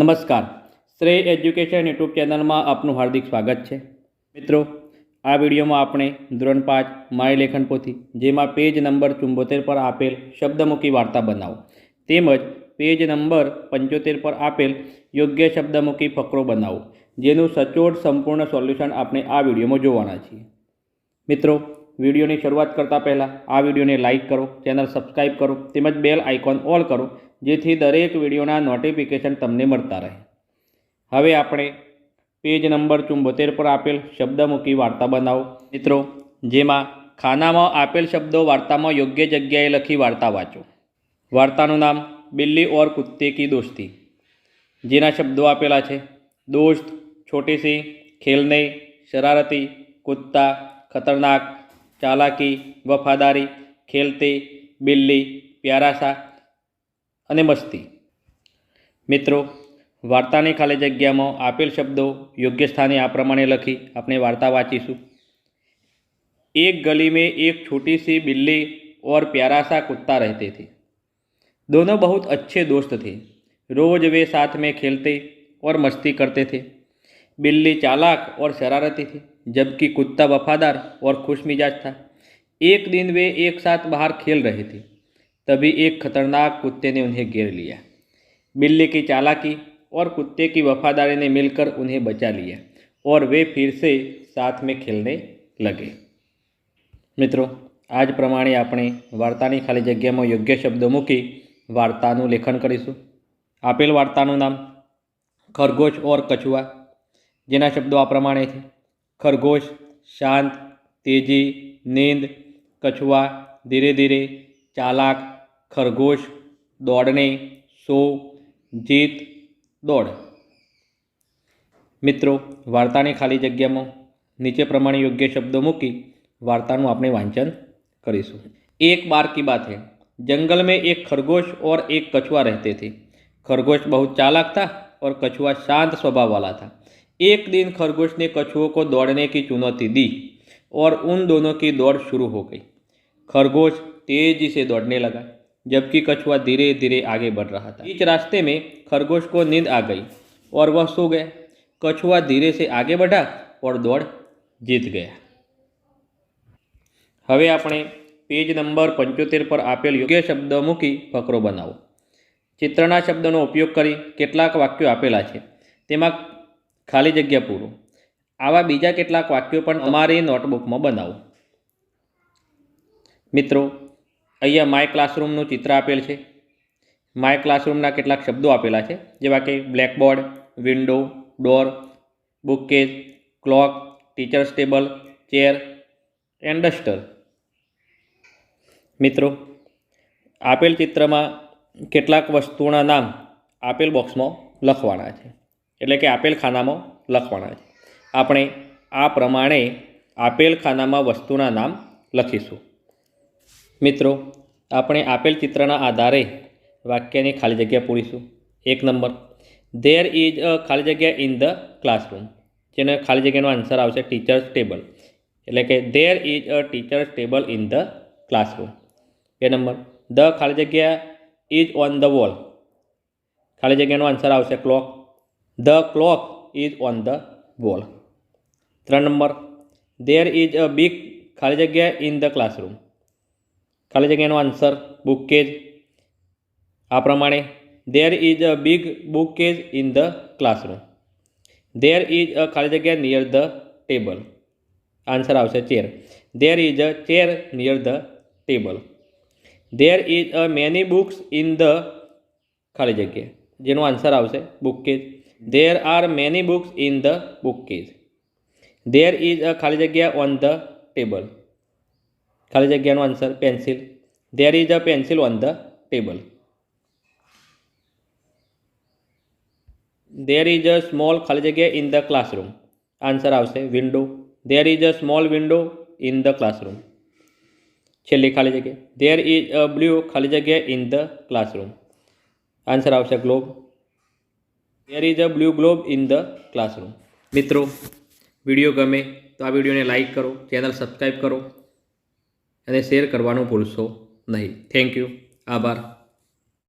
નમસ્કાર. શ્રેય education YouTube ચેનલમાં આપનું હાર્દિક સ્વાગત છે. મિત્રો, આ વિડીયોમાં આપણે ધોરણ પાંચ માય લેખન પોથી, જેમાં પેજ નંબર ચુંબોતેર પર આપેલ શબ્દમુખી વાર્તા બનાવો. તેમજ પેજ નંબર પંચોતેર પર આપેલ યોગ્ય શબ્દમુખી ફકરો બનાવો. જેનું સચોટ સંપૂર્ણ સોલ્યુશન આપણે આ વિડીયોમાં જોવાના છીએ. મિત્રો, વિડીયોની શરૂઆત કરતાં પહેલાં આ વિડીયોને લાઇક કરો, ચેનલ સબસ્ક્રાઈબ કરો, તેમજ બેલ આઇકોન ઓલ કરો જેથી દરેક વિડીયોના નોટિફિકેશન તમને મળતા રહે. હવે આપણે પેજ નંબર ચુંબોતેર પર આપેલ શબ્દ મૂકી વાર્તા બનાવો. મિત્રો, જેમાં ખાનામાં આપેલ શબ્દો વાર્તામાં યોગ્ય જગ્યાએ લખી વાર્તા વાંચો. વાર્તાનું નામ બિલ્લી ઓર કુત્તે કી દોસ્તી. જેના શબ્દો આપેલા છે, દોસ્ત, છોટી સી ખેલને શરારતી, કુત્તા, ખતરનાક, ચાલાકી, વફાદારી, ખેલતે, બિલ્લી પ્યારા સા અને મસ્તી મિત્રો વાર્તાની ખાલી જગ્યામાં આપેલ શબ્દો યોગ્ય સ્થાને આ પ્રમાણે લખી આપણે વાર્તા વાંચીશું एक गली में एक छोटी सी बिल्ली और प्यारा सा कुत्ता रहते थे दोनों बहुत अच्छे दोस्त थे रोज वे साथ में खेलते और मस्ती करते थे बिल्ली चालाक और शरारती थी जबकि कुत्ता वफादार और खुश मिजाज था एक दिन वे एक साथ बाहर खेल रहे थे तभी एक खतरनाक कुत्ते ने उन्हें घेर लिया बिल्ली की चालाकी और कुत्ते की वफादारी ने मिलकर उन्हें बचा लिया और वे फिर से साथ में खेलने लगे મિત્રો આ જ પ્રમાણે આપણે વાર્તાની ખાલી જગ્યામાં યોગ્ય શબ્દો મૂકી વાર્તાનું લેખન કરીશું આપેલ વાર્તાનું નામ ખરગોશ ઓર કછુઆ જેના શબ્દો આ પ્રમાણે છે ખરગોશ શાંત તેજી નીંદ કછુઆ ધીરે ધીરે ચાલાક ખરગોશ દોડને સો જીત દોડ મિત્રો વાર્તાની ખાલી જગ્યામાં નીચે પ્રમાણે યોગ્ય શબ્દો મૂકી વાર્તાનું આપણે વાંચન કરીશું એક બાર કી બાત હૈ जंगल में एक खरगोश और एक कछुआ रहते थे खरगोश बहुत चालाक था और कछुआ शांत स्वभाव वाला था एक दिन खरगोश ने कछुओं को दौड़ने की चुनौती दी और उन दोनों की दौड़ शुरू हो गई खरगोश तेजी से दौड़ने लगा जबकि कछुआ धीरे धीरे आगे बढ़ रहा था बीच रास्ते में खरगोश को नींद आ गई और वह सो गया कछुआ धीरे से आगे बढ़ा और दौड़ जीत गया હવે આપણે પેજ નંબર પંચોતેર પર આપેલ યોગ્ય શબ્દ મૂકી ફકરો બનાવો ચિત્રના શબ્દનો ઉપયોગ કરી કેટલાક વાક્યો આપેલા છે તેમાં ખાલી જગ્યા પૂરો આવા બીજા કેટલાક વાક્યો પણ તમારી નોટબુકમાં બનાવો મિત્રો અહીંયા માય ક્લાસરૂમનું ચિત્ર આપેલ છે. માય ક્લાસરૂમના કેટલાક શબ્દો આપેલા છે. જેવા કે blackboard window door bookcase clock teachers table chair and duster મિત્રો, આપેલ ચિત્રમાં કેટલાક વસ્તુઓના નામ આપેલ બોક્સમાં લખવાના છે. એટલે કે આપેલ ખાનામાં લખવાના છે. આપણે આ પ્રમાણે આપેલ ખાનામાં વસ્તુના નામ લખીશું. મિત્રો, આપણે આપેલ ચિત્રના આધારે વાક્યની ખાલી જગ્યા પૂરીશું. એક નંબર. ધેર ઇઝ અ ખાલી જગ્યા ઇન ધ ક્લાસરૂમ જેને ખાલી જગ્યાનો આન્સર આવશે ટીચર્સ ટેબલ એટલે કે there is a teachers table in the classroom બે નંબર. ધ ખાલી જગ્યા ઇઝ ઓન ધ વોલ ખાલી જગ્યાનો આન્સર આવશે clock the clock is on the wall ત્રણ નંબર. ધેર ઇઝ અ બિગ ખાલી જગ્યા ઇન ધ ક્લાસરૂમ ખાલી જગ્યાનો આન્સર બુકકેજ આ પ્રમાણે there is a big bookcase in the classroom there is a ખાલી જગ્યા નિયર ધ ટેબલ આન્સર આવશે chair there is a chair near the table there is a many books in the ખાલી જગ્યા. જેનો answer આવશે bookcase there are many books in the bookcase there is a ખાલી જગ્યા on the table ખાલી જગ્યાનો answer pencil there is a pencil on the table there is a small ખાલી જગ્યા ઇન ધ ક્લાસરૂમ આન્સર આવશે window there is a small window in the classroom છેલ્લી ખાલી જગ્યા. ધેર ઇઝ અ બ્લુ ખાલી જગ્યા ઇન ધ ક્લાસરૂમ આન્સર આવશે globe there is a blue globe in the classroom મિત્રો વીડિયો ગમે તો આ વિડીયોને લાઈક કરો ચેનલ સબસ્ક્રાઈબ કરો. અને શેર કરવાનું ભૂલશો નહીં. થેન્ક યુ આભાર.